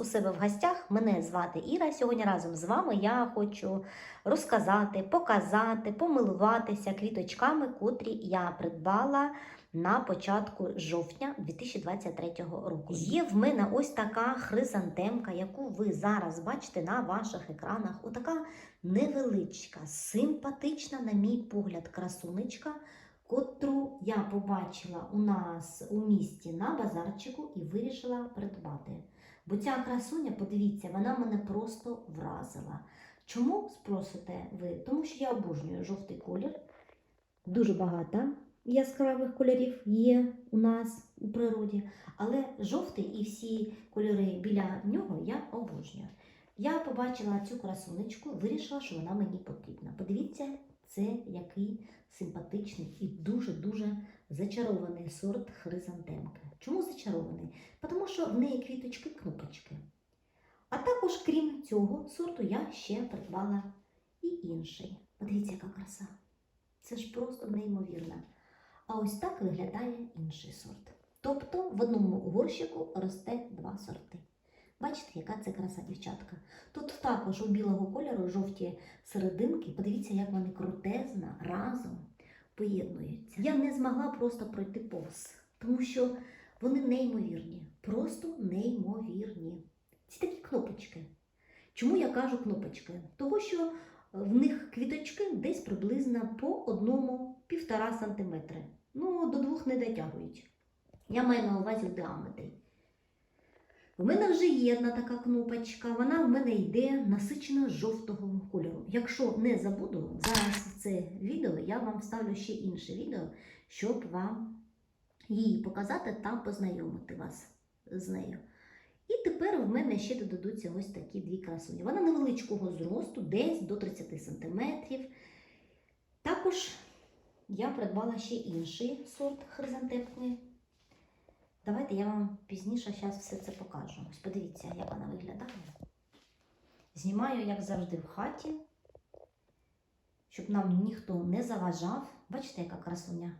у себе в гостях. Мене звати Іра. Сьогодні разом з вами я хочу розказати, показати, помилуватися квіточками, котрі я придбала на початку жовтня 2023 року. Є в мене ось така хризантемка, яку ви зараз бачите на ваших екранах. Отака невеличка, симпатична, на мій погляд, красунечка котру я побачила у нас у місті на базарчику і вирішила придбати. Бо ця красуня, подивіться, вона мене просто вразила. Чому спросите ви? Тому що я обожнюю жовтий колір. Дуже багато яскравих кольорів є у нас у природі, але жовтий і всі кольори біля нього я обожнюю. Я побачила цю красунечку, вирішила, що вона мені потрібна. Подивіться, це який симпатичний і дуже-дуже зачарований сорт хризантемки. Чому зачарований? Тому що в неї квіточки-кнопочки. А також, крім цього сорту, я ще придбала і інший. Подивіться, яка краса. Це ж просто неймовірно. А ось так виглядає інший сорт. Тобто в одному горщику росте два сорти. Бачите, яка це краса, дівчатка. Тут також у білого кольору жовті серединки. Подивіться, як вони крутезно разом поєднуються. Я не змогла просто пройти повз, тому що вони неймовірні, просто неймовірні. Ці такі кнопочки. Чому я кажу кнопочки? Того, що в них квіточки десь приблизно по одному-півтора сантиметри. Ну, до двох не дотягують. Я маю на увазі діаметрі. У мене вже є одна така кнопочка, вона в мене йде насичено жовтого кольору. Якщо не забуду, зараз це відео я вам вставлю ще інше відео, щоб вам її показати та познайомити вас з нею. І тепер в мене ще додадуться ось такі дві красуні. Вона невеличкого зросту, десь до 30 см. Також я придбала ще інший сорт хризантемки. Давайте я вам пізніше зараз все це покажу. Ось подивіться, як вона виглядає. Знімаю, як завжди, в хаті, щоб нам ніхто не заважав. Бачите, яка красуня?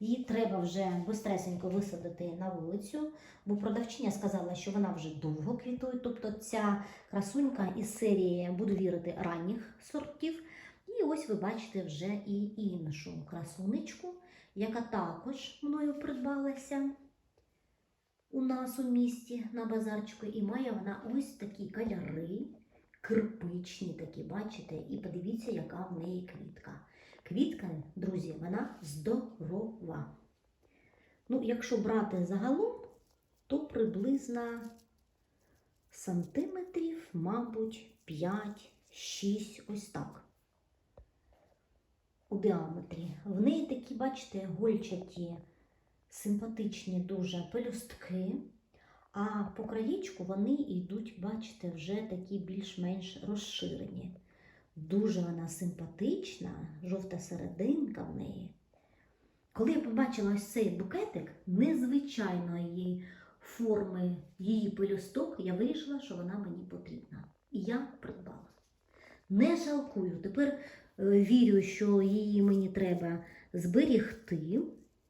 Її треба вже бистресенько висадити на вулицю, бо продавчиня сказала, що вона вже довго квітує. Тобто ця красунька із серії, буду вірити, ранніх сортів. І ось ви бачите вже і іншу красунечку, яка також мною придбалася у нас у місті на базарчику. І має вона ось такі кольори, кирпичні такі, бачите? І подивіться, яка в неї квітка. Квітка, друзі, вона здорова. Ну, якщо брати загалом, то приблизно сантиметрів, мабуть, 5-6, ось так. У діаметрі. В неї такі, бачите, гольчаті, симпатичні дуже пелюстки. А по краєчку вони йдуть, бачите, вже такі більш-менш розширені. Дуже вона симпатична, жовта серединка в неї. Коли я побачила ось цей букетик незвичайної форми її пелюсток, я вирішила, що вона мені потрібна. І я придбала. Не жалкую. Тепер е, вірю, що її мені треба зберігти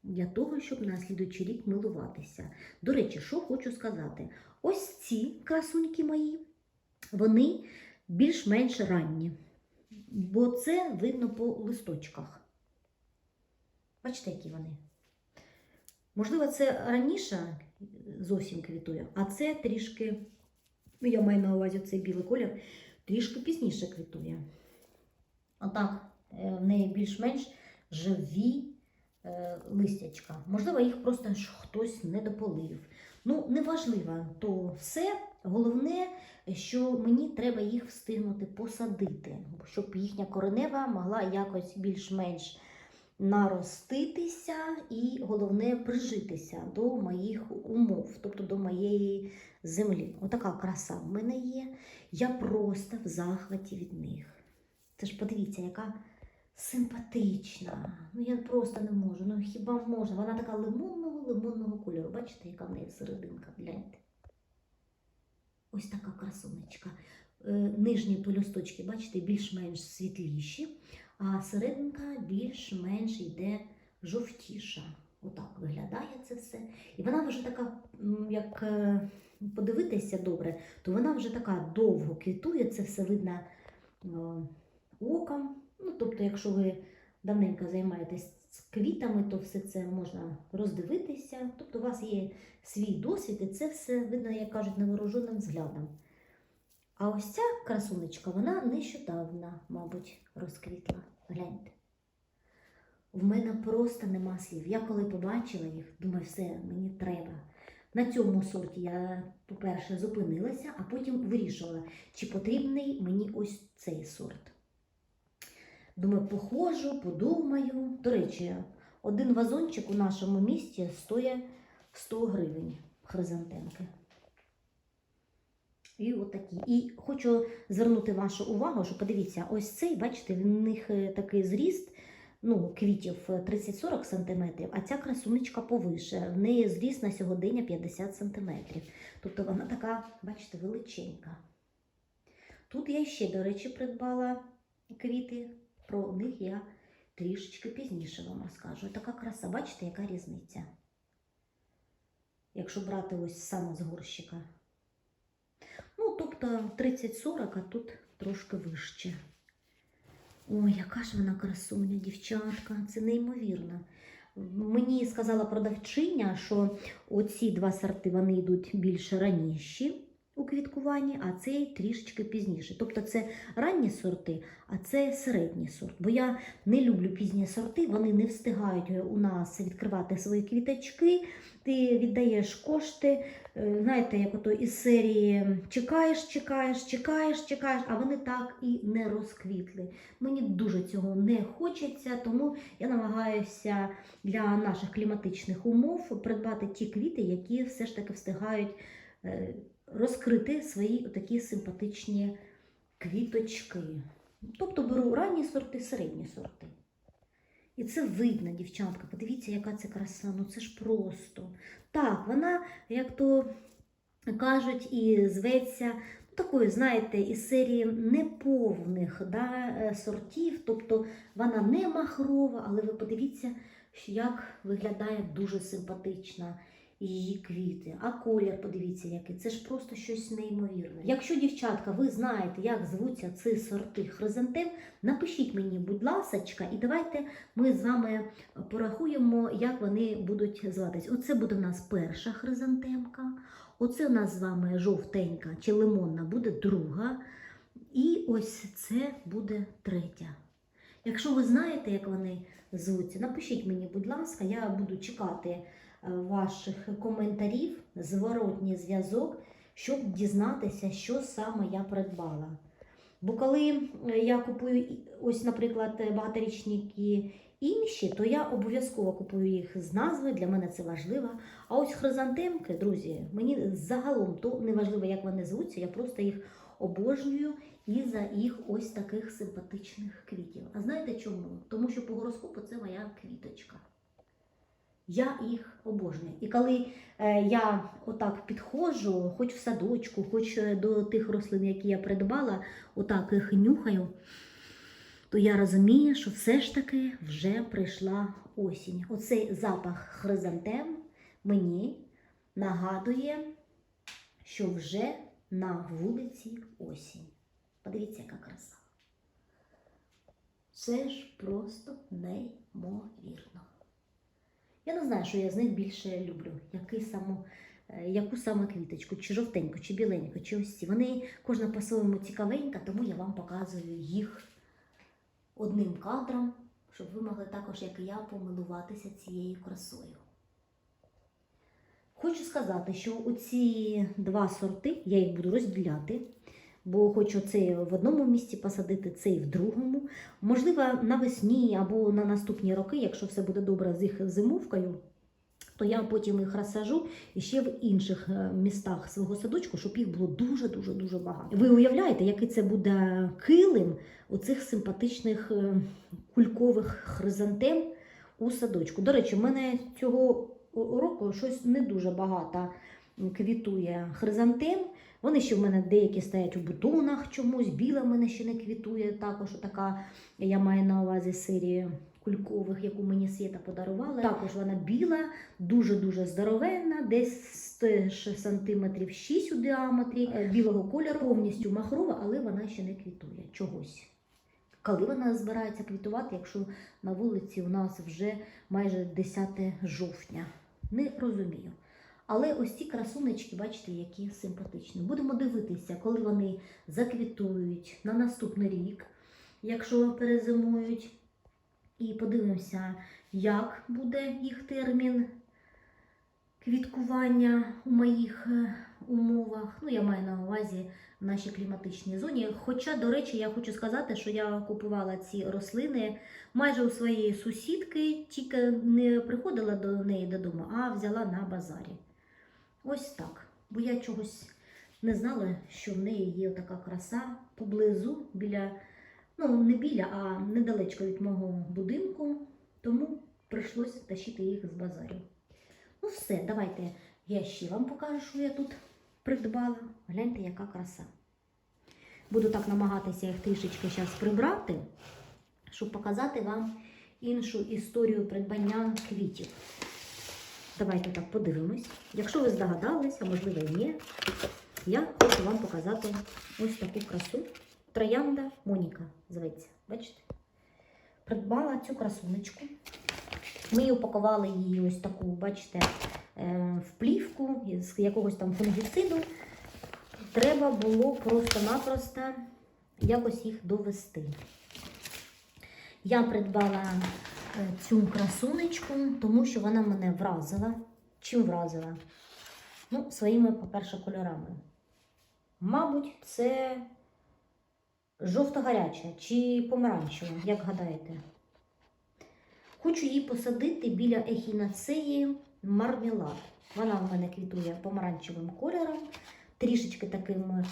для того, щоб на слідуючий рік милуватися. До речі, що хочу сказати: ось ці красуньки мої, вони більш-менш ранні бо це видно по листочках. Бачите, які вони? Можливо, це раніше зовсім квітує, а це трішки, ну, я маю на увазі цей білий колір, трішки пізніше квітує. Отак, е, в неї більш-менш живі листячка. Можливо, їх просто хтось не дополив. Ну, неважливо, то все. Головне, що мені треба їх встигнути посадити, щоб їхня коренева могла якось більш-менш нароститися і, головне, прижитися до моїх умов, тобто до моєї землі. Отака краса в мене є. Я просто в захваті від них. Це ж подивіться, яка симпатична. Ну я просто не можу. Ну хіба можна? Вона така лимонного лимонного кольору. Бачите, яка в неї серединка, гляньте. Ось така красунечка. Е, Нижні пелюсточки, бачите, більш-менш світліші, а серединка більш-менш йде жовтіша. Отак виглядає це все. І вона вже така, як е, подивитися добре, то вона вже така довго квітує, це все видно е, оком. Ну, тобто, якщо ви давненько займаєтесь квітами, то все це можна роздивитися. Тобто, у вас є свій досвід, і це все видно, як кажуть, невооруженим взглядом. А ось ця красунечка, вона нещодавно, мабуть, розквітла. Гляньте. В мене просто нема слів. Я коли побачила їх, думаю, все, мені треба. На цьому сорті я, по-перше, зупинилася, а потім вирішувала, чи потрібний мені ось цей сорт. Думаю, походжу, подумаю. До речі, один вазончик у нашому місті стоїть 100 гривень хризантемки. І отакі. І хочу звернути вашу увагу, що подивіться, ось цей, бачите, в них е, такий зріст ну, квітів е, 30-40 см, а ця красунечка повише. В неї зріст на сьогодення 50 см. Тобто вона така, бачите, величенька. Тут я ще, до речі, придбала квіти. Про них я трішечки пізніше вам розкажу. Така краса, бачите, яка різниця? Якщо брати ось саме з горщика. Ну, тобто 30-40, а тут трошки вище. Ой, яка ж вона красуня, дівчатка, це неймовірно. Мені сказала продавчиня, що оці два сорти вони йдуть більш раніші у квіткуванні, а цей трішечки пізніше. Тобто це ранні сорти, а це середній сорт. Бо я не люблю пізні сорти, вони не встигають у нас відкривати свої квіточки. Ти віддаєш кошти, е, знаєте, як ото із серії чекаєш, чекаєш, чекаєш, чекаєш, а вони так і не розквітли. Мені дуже цього не хочеться, тому я намагаюся для наших кліматичних умов придбати ті квіти, які все ж таки встигають е, розкрити свої такі симпатичні квіточки. Тобто беру ранні сорти, середні сорти. І це видно, дівчатка. Подивіться, яка це краса. Ну це ж просто. Так, вона, як то кажуть, і зветься такою, знаєте, із серії неповних да, е, сортів. Тобто вона не махрова, але ви подивіться, як виглядає дуже симпатична її квіти. А колір, подивіться, який. Це ж просто щось неймовірне. Якщо, дівчатка, ви знаєте, як звуться ці сорти хризантем, напишіть мені, будь ласочка, і давайте ми з вами порахуємо, як вони будуть зватись. Оце буде у нас перша хризантемка. Оце у нас з вами жовтенька чи лимонна буде друга. І ось це буде третя. Якщо ви знаєте, як вони звуться, напишіть мені, будь ласка, я буду чекати ваших коментарів, зворотній зв'язок, щоб дізнатися, що саме я придбала. Бо коли е, я купую ось, наприклад, багаторічники інші, то я обов'язково купую їх з назвою, для мене це важливо. А ось хризантемки, друзі, мені загалом то не важливо, як вони звуться, я просто їх обожнюю і за їх ось таких симпатичних квітів. А знаєте чому? Тому що по гороскопу це моя квіточка. Я їх обожнюю. І коли е, я отак підходжу, хоч в садочку, хоч е, до тих рослин, які я придбала, отак їх нюхаю, то я розумію, що все ж таки вже прийшла осінь. Оцей запах хризантем мені нагадує, що вже на вулиці осінь. Подивіться, яка краса. Це ж просто неймовірно. Я не знаю, що я з них більше люблю. Який саму, е, яку саме квіточку, чи жовтеньку, чи біленьку, чи ось ці. Вони кожна по-своєму цікавенька, тому я вам показую їх одним кадром, щоб ви могли також, як і я, помилуватися цією красою. Хочу сказати, що оці два сорти я їх буду розділяти, бо хочу цей в одному місці посадити, цей в другому. Можливо, навесні або на наступні роки, якщо все буде добре з їх зимовкою, то я потім їх розсажу ще в інших е, містах свого садочку, щоб їх було дуже-дуже дуже багато. Ви уявляєте, який це буде килим оцих симпатичних е, кулькових хризантем у садочку. До речі, в мене цього року щось не дуже багато квітує хризантем. Вони ще в мене деякі стоять у бутонах чомусь, біла в мене ще не квітує. Також така, я маю на увазі серію кулькових, яку мені Свята подарувала. Також вона біла, дуже-дуже здоровенна, десь сантиметрів 6 у діаметрі, е, білого кольору, повністю махрова, але вона ще не квітує чогось. Коли вона збирається квітувати, якщо на вулиці у нас вже майже 10 жовтня. Не розумію. Але ось ці красунечки, бачите, які симпатичні. Будемо дивитися, коли вони заквітують на наступний рік, якщо перезимують. І подивимося, як буде їх термін квіткування у моїх е, умовах. Ну, я маю на увазі в нашій кліматичній зоні. Хоча, до речі, я хочу сказати, що я купувала ці рослини майже у своєї сусідки, тільки не приходила до неї додому, а взяла на базарі. Ось так. Бо я чогось не знала, що в неї є така краса поблизу, біля, ну не біля, а недалечко від мого будинку. Тому прийшлося тащити їх з базарю. Ну все, давайте я ще вам покажу, що я тут придбала. Гляньте, яка краса. Буду так намагатися їх трішечки зараз прибрати, щоб показати вам іншу історію придбання квітів. Давайте так подивимось. Якщо ви здогадались, а можливо і ні, я хочу вам показати ось таку красу. Троянда Моніка зветься. Бачите? Придбала цю красунечку. Ми упакували її ось таку, бачите, е, в плівку з якогось там фунгіциду. Треба було просто-напросто якось їх довести. Я придбала цю красунечку, тому що вона мене вразила. Чим вразила? Ну, своїми, по-перше, кольорами. Мабуть, це жовто-гаряча чи помаранчева, як гадаєте. Хочу її посадити біля ехінацеї мармелад. Вона в мене квітує помаранчевим кольором, трішечки таким,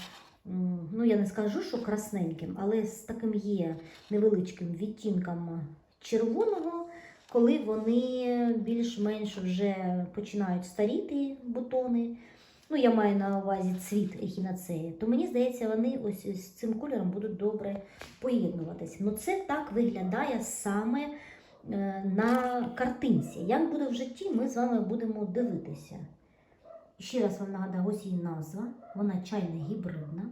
ну я не скажу, що красненьким, але з таким є невеличким відтінком червоного, коли вони більш-менш вже починають старіти бутони. Ну, я маю на увазі цвіт ехінацеї, то мені здається, вони ось з цим кольором будуть добре поєднуватися. Ну, це так виглядає саме е, на картинці. Як буде в житті, ми з вами будемо дивитися. Ще раз вам нагадаю, ось її назва. Вона чайна гібридна.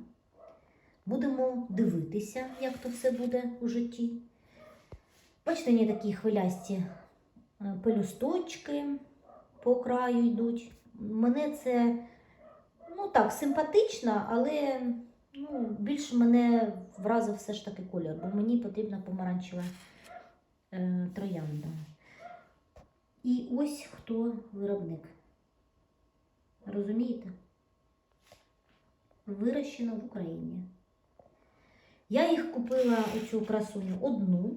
Будемо дивитися, як то все буде у житті. Бачите, вони такі хвилясті е, пелюсточки по краю йдуть. Мене це ну так, симпатично, але ну, більше мене вразив все ж таки колір, бо мені потрібна помаранчева е, троянда. І ось хто виробник. Розумієте? Вирощено в Україні. Я їх купила оцю красуню одну,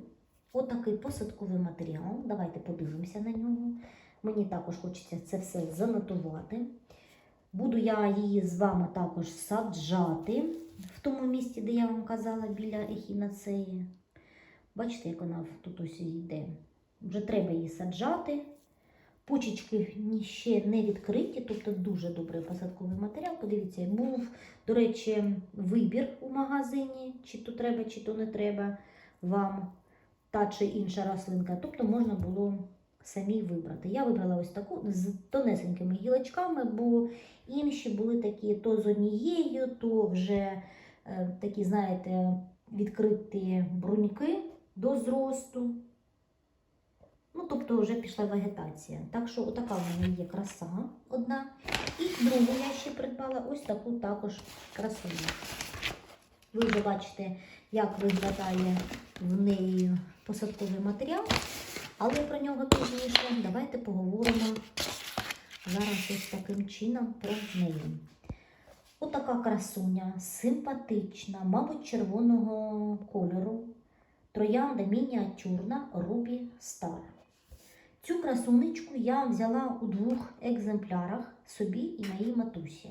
отакий посадковий матеріал. Давайте подивимося на нього. Мені також хочеться це все занотувати. Буду я її з вами також саджати в тому місці, де я вам казала, біля ехінацеї. Бачите, як вона тут ось йде. Вже треба її саджати. Почечки ще не відкриті, тобто дуже добрий посадковий матеріал. Подивіться, був, до речі, вибір у магазині, чи то треба, чи то не треба вам та чи інша рослинка. Тобто можна було самі вибрати. Я вибрала ось таку з тонесенькими гілочками, бо інші були такі то з однією, то вже е, такі, знаєте, відкриті бруньки до зросту. Ну, тобто вже пішла вегетація. Так що отака в мене є краса одна. І другу я ще придбала ось таку також красуню. Ви вже бачите, як виглядає в неї посадковий матеріал, але про нього пізніше давайте поговоримо зараз ось таким чином про неї. Отака красуня, симпатична, мабуть, червоного кольору. Троянда мініатюрна Рубі Стар. Цю красунечку я взяла у двох екземплярах собі і моїй матусі.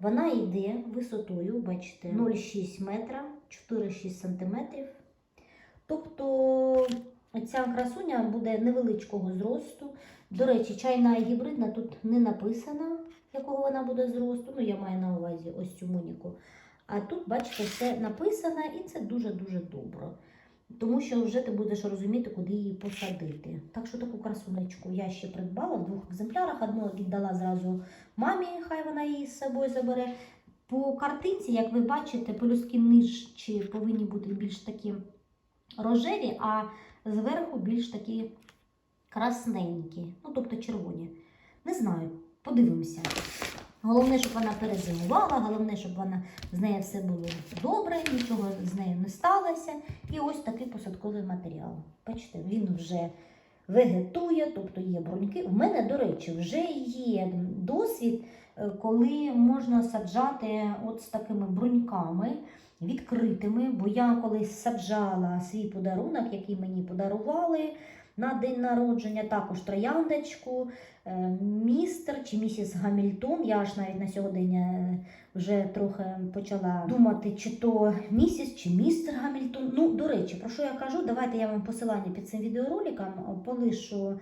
Вона йде висотою, бачите, 0,6 метра, 4-6 сантиметрів. Тобто ця красуня буде невеличкого зросту. До речі, чайна гібридна тут не написано якого вона буде зросту. Ну, я маю на увазі ось цю Моніку. А тут, бачите, все написано, і це дуже-дуже добре. Тому що вже ти будеш розуміти, куди її посадити. Так що таку красунечку я ще придбала в двох екземплярах. Одну віддала зразу мамі, хай вона її з собою забере. По картинці, як ви бачите, пелюстки нижчі повинні бути більш такі рожеві, а зверху більш такі красненькі, ну тобто червоні. Не знаю, подивимося. Головне, щоб вона перезимувала, головне, щоб вона з нею все було добре, нічого з нею не сталося. І ось такий посадковий матеріал. Бачите, він вже вегетує, тобто є бруньки. У мене, до речі, вже є досвід, е, коли можна саджати от з такими бруньками відкритими, бо я колись саджала свій подарунок, який мені подарували на день народження, також трояндочку, е, містер чи місіс Гамільтон. Я аж навіть на сьогодні е, вже трохи почала думати, чи то місіс, чи містер Гамільтон. Ну, до речі, про що я кажу? Давайте я вам посилання під цим відеороликом полишу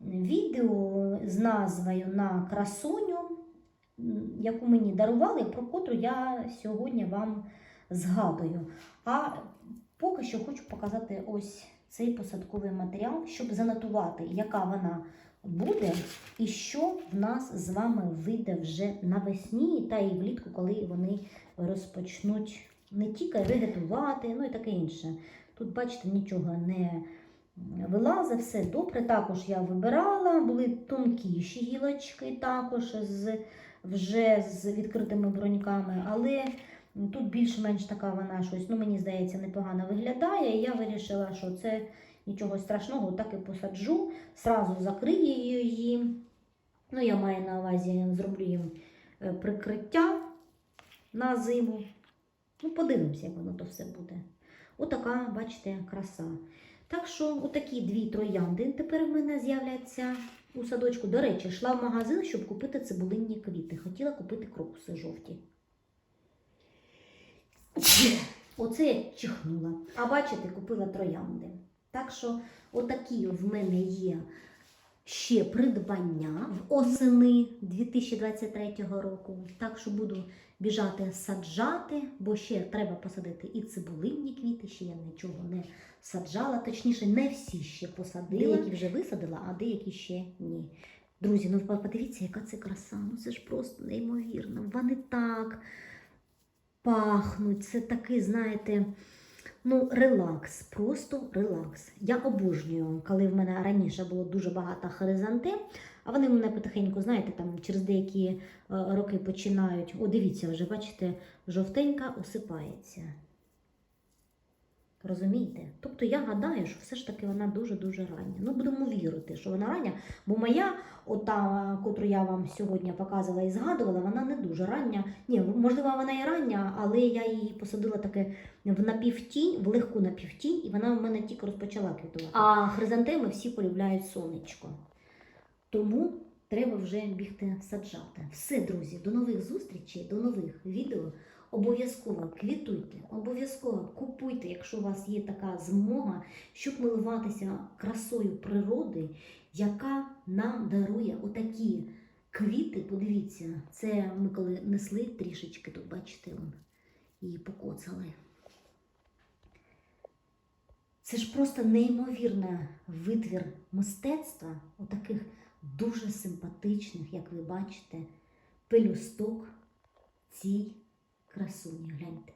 відео з назвою на красуню, яку мені дарували, про котру я сьогодні вам згадую. А поки що хочу показати ось цей посадковий матеріал, щоб занотувати, яка вона буде і що в нас з вами вийде вже навесні та і влітку, коли вони розпочнуть не тільки вегетувати, ну і таке інше. Тут, бачите, нічого не вилазить, все добре. Також я вибирала, були тонкіші гілочки, також з, вже з відкритими броньками, але тут більш-менш така вона щось, ну мені здається, непогано виглядає. І я вирішила, що це нічого страшного, так і посаджу, сразу закрию її. Ну, я маю на увазі, зроблю їм е, прикриття на зиму. Ну, подивимося, як воно то все буде. Отака, бачите, краса. Так що, отакі дві троянди тепер в мене з'являться у садочку. До речі, йшла в магазин, щоб купити цибулинні квіти. Хотіла купити крокуси жовті. Оце я чихнула. А бачите, купила троянди. Так що, отакі в мене є ще придбання в осени 2023 року. Так що буду біжати саджати, бо ще треба посадити і цибулинні квіти, ще я нічого не саджала. Точніше, не всі ще посадила. Деякі вже висадила, а деякі ще ні. Друзі, ну подивіться, яка це краса. Ну це ж просто неймовірно. Вони так пахнуть. Це такий, знаєте, ну, релакс, просто релакс. Я обожнюю, коли в мене раніше було дуже багато хризантем, а вони мене потихеньку, знаєте, там через деякі е, роки починають. О, дивіться, вже бачите, жовтенька осипається. Розумієте? Тобто я гадаю, що все ж таки вона дуже-дуже рання. Ну, будемо вірити, що вона рання, бо моя, ота, котру я вам сьогодні показувала і згадувала, вона не дуже рання. Ні, можливо, вона і рання, але я її посадила таки в напівтінь, в легку напівтінь, і вона в мене тільки розпочала квітувати. А хризантеми всі полюбляють сонечко. Тому треба вже бігти саджати. Все, друзі, до нових зустрічей, до нових відео. Обов'язково квітуйте, обов'язково купуйте, якщо у вас є така змога, щоб милуватися красою природи, яка нам дарує отакі квіти. Подивіться, це ми коли несли трішечки, тут бачите, її покоцали. Це ж просто неймовірний витвір мистецтва, отаких дуже симпатичних, як ви бачите, пелюсток цій красуні, гляньте.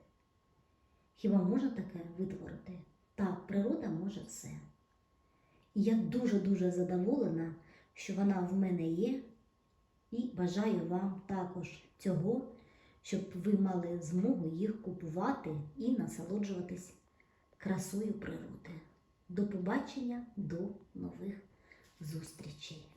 Хіба можна таке витворити? Так, природа може все. І я дуже-дуже задоволена, що вона в мене є, і бажаю вам також цього, щоб ви мали змогу їх купувати і насолоджуватись красою природи. До побачення, до нових зустрічей!